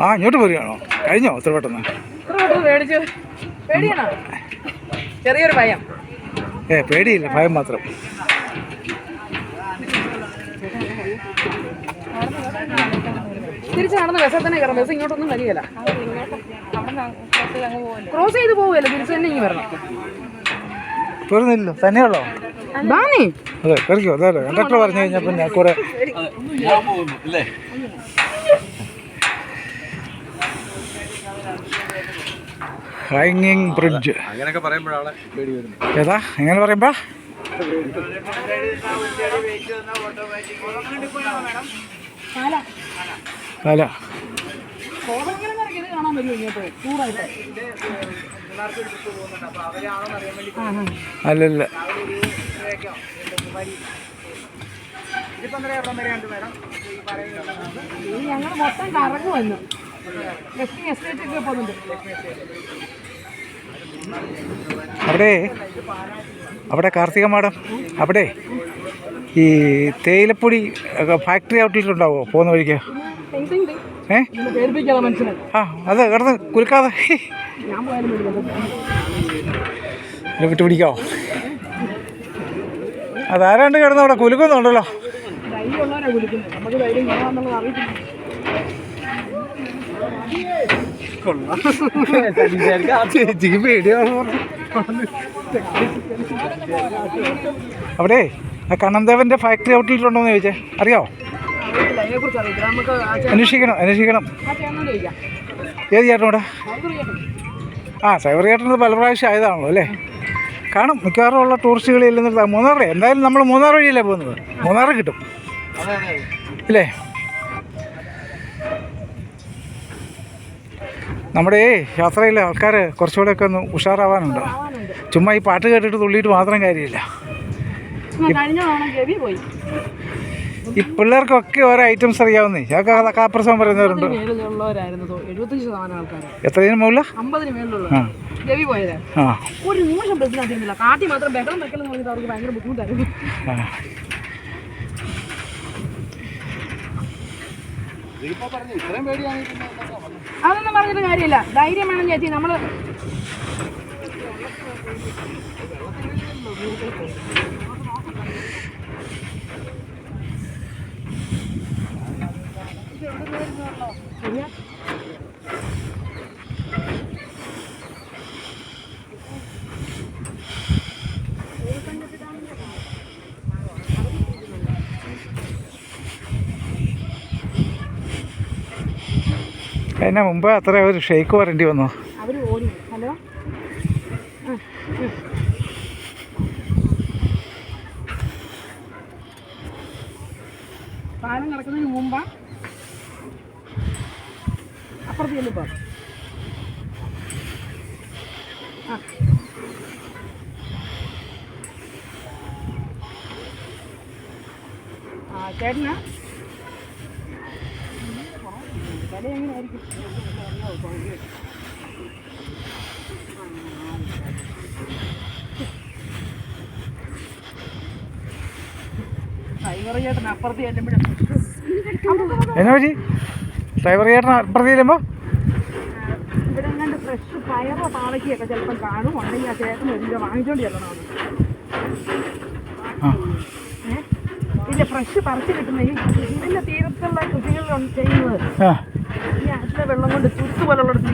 ആ ഇങ്ങോട്ട് പോരുകയാണോ കഴിഞ്ഞോ എത്ര പെട്ടെന്ന്? ഇത്ര പെട്ടെന്ന് ചെറിയൊരു ഭയം. ഏ പേടിയില്ല ഭയം മാത്രം. തിരിച്ച് നടന്ന് ബസ്സിൽ തന്നെ കയറണം ബസ് ഇങ്ങോട്ടൊന്നും വരികയില്ല. ക്രോസ് ചെയ്ത് പോവുകയല്ല? തിരിച്ച് തന്നെ ഇങ്ങനെ വരണം. പോരുന്നില്ലോ തന്നെയുള്ളോ അതെ കറിക്കോ. അതെ കണ്ടക്ടർ പറഞ്ഞു കഴിഞ്ഞാൽ പിന്നെ കൂടെ ഹാങ്ങിങ് ബ്രിഡ്ജ് അങ്ങനെയൊക്കെ പറയുമ്പോഴാണ് പേടി വരുന്നത്. ഏതാ? എങ്ങനെ പറയുമ്പോ അല്ല അല്ലല്ല. ഞങ്ങൾ മൊത്തം കറങ്ങി അവിടെ അവിടെ കാർത്തിക മാഡം അവിടെ ഈ തേയിലപ്പൊടി ഒക്കെ ഫാക്ടറി ഔട്ട്ലെറ്റ് പോകുന്ന വഴിക്ക്. ഏ? ആ അത് കിടന്ന് കുലുക്കാതെ. വിട്ട് പിടിക്കാവോ അതാരാണ്ട് കിടന്ന് അവിടെ കുലുക്കുന്നുണ്ടല്ലോ? ചേച്ചിക്ക് പേടിയാണോ അവിടെ ആ ഫാക്ടറി ഔട്ട്ലെറ്റുണ്ടോ എന്ന് ചോദിച്ചേ. അറിയോ? അന്വേഷിക്കണം അന്വേഷിക്കണം. ഏത് ചേട്ടനോടെ ചേട്ടൻ ആ സൈബർ ചേട്ടനത് പല പ്രാവശ്യം ആയതാണല്ലോ അല്ലേ? കാണും മിക്കവാറും ഉള്ള ടൂറിസ്റ്റുകളിൽ മൂന്നാറ് എന്തായാലും നമ്മൾ മൂന്നാർ വഴിയല്ലേ പോകുന്നത്? മൂന്നാറ് കിട്ടും. ഇല്ലേ? നമ്മുടെ ഈ യാത്രയിലെ ആൾക്കാർ കുറച്ചുകൂടെയൊക്കെ ഒന്ന് ഉഷാറാവാനുണ്ട്. ചുമ്മാ ഈ പാട്ട് കേട്ടിട്ട് തുള്ളിയിട്ട് മാത്രം കാര്യമില്ല. ഈ പിള്ളേർക്കൊക്കെ ഓരോ ഐറ്റംസ് അറിയാവുന്നേ. ഞങ്ങൾക്ക് കാപ്രസം പറയുന്നവരുണ്ട്. എത്രയും മുകളിൽ ഒരു നിമിഷം ബസ്സിനകത്തിരുന്നില്ല കാട്ടി മാത്രം ബഹളം എന്ന് പറഞ്ഞിട്ട് അവർക്ക് ഭയങ്കര ബുദ്ധിമുട്ടായിരുന്നു. അതൊന്നും പറഞ്ഞിട്ട് കാര്യമില്ല. ധൈര്യം വേണം ചേച്ചി നമ്മൾ അതിന് മുമ്പ് അത്ര ഒരു ഷെയ്ക്ക് വരേണ്ടി വന്നു? ഹലോ? പാലം മുമ്പാ? ആ ചേട്ടനാ വില എങ്ങനെയായിരിക്കും ഡ്രൈവർ ചേട്ടൻ അപ്പുറത്ത് ചെല്ലുമ്പോഴും എന്നാ പറ്റി ഡ്രൈവർ ചേട്ടൻ അപ്പുറത്ത് ചെല്ലുമ്പോ? ഇവിടെ ഫ്രഷ് പയറോ പാവയ്ക്കൊക്കെ ചിലപ്പം കാണും. ഉണ്ടെങ്കിൽ ആ ചേട്ടൻ എല്ലാം വാങ്ങിച്ചോണ്ട് ഏഹ് ഫ്രഷ് പറിച്ച് കിട്ടുന്ന ഈ ഇതിന്റെ തീരത്തുള്ള കൃഷികൾ ചെയ്യുന്നത്. വെള്ളം കൊണ്ട് പോലുള്ളിടത്ത്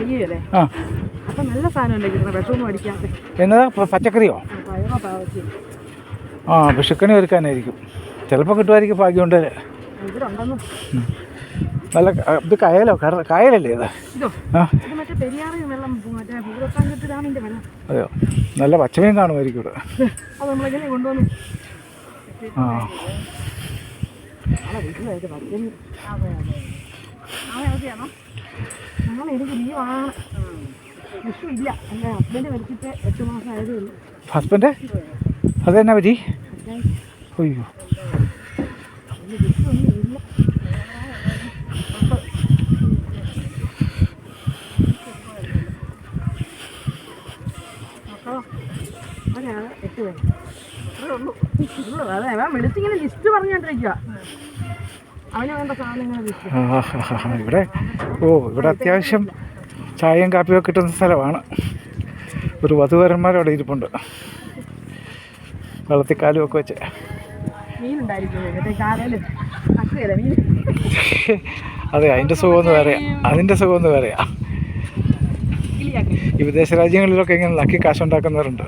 അപ്പം നല്ല സാധനമല്ലേ കിട്ടുന്നത് വിഷമൊന്നും അടിക്കാതെ എന്നതാ പച്ചക്കറിയോ? ആ, പയറോ പാവയ്ക്ക് ആ വിഷുക്കണി ഒരുക്കാനായിരിക്കും ചിലപ്പോൾ കിട്ടുമായിരിക്കും ഭാഗ്യമുണ്ട് ഉണ്ട് നല്ല ഇത് കായലോ? കായലല്ലേ ഇത്? അതെയോ? നല്ല പച്ചമീൻ കാണുമായിരിക്കും ഇവിടെ. ആ. നാളെ വീട്ടിലായിട്ട് പച്ചമീൻ അതെ അതെ നാളെ അവധിയാണോ നാളെ എനിക്ക് ലീവാണ് വിഷു ഇല്ല. എന്റെ ഹസ്ബൻഡ് മരിച്ചിട്ട് എട്ട് മാസം ആയതേ ഉള്ളൂ. ഹസ്ബൻഡ്? അതെന്നാ പറ്റി? അയ്യോ. ഒരാൾ എട്ട് പേര്. അത്രേ ഉള്ളൂ. അതെ വിളിച്ചിങ്ങനെ ലിസ്റ്റ് പറഞ്ഞോണ്ടിരിക്കുക ഇവിടെ ഓ ഇവിടെ അത്യാവശ്യം ചായയും കാപ്പിയും ഒക്കെ കിട്ടുന്ന സ്ഥലമാണ്. ഒരു വധുവരന്മാരവിടെ ഇരിപ്പുണ്ട്. വെള്ളത്തിക്കാലും ഒക്കെ വെച്ച്. അതെ അതിന്റെ സുഖമൊന്ന് പറയാം അതിന്റെ സുഖമൊന്ന് പറയാം ഈ വിദേശ രാജ്യങ്ങളിലൊക്കെ ഇങ്ങനെ ലക്കി കാശ് ഉണ്ടാക്കുന്നവരുണ്ട്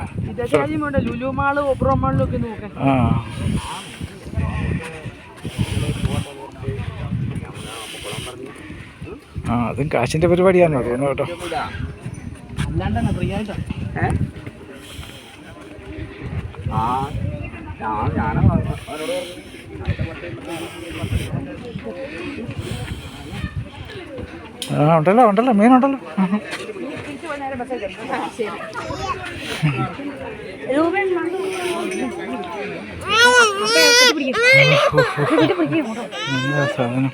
ആ അതും കാശിന്റെ പരിപാടിയാണോ? തോന്നുന്നു കേട്ടോ. ആ ഉണ്ടല്ലോ ഉണ്ടല്ലോ മീനുണ്ടല്ലോ സാധനം.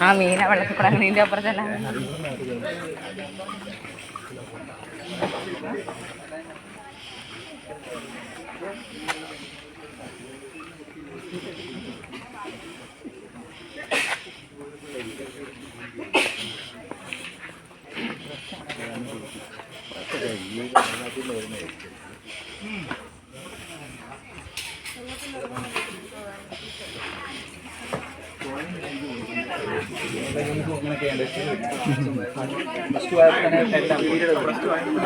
ആ മീന വെള്ളത്തിൽ കൂടെ ഇതിന്റെ അപ്പുറത്തല്ല പ്ലസ് ടു ആയപ്പോൾ തന്നെ എല്ലാം പീരീഡ് പ്ലസ് ടു ആയപ്പോൾ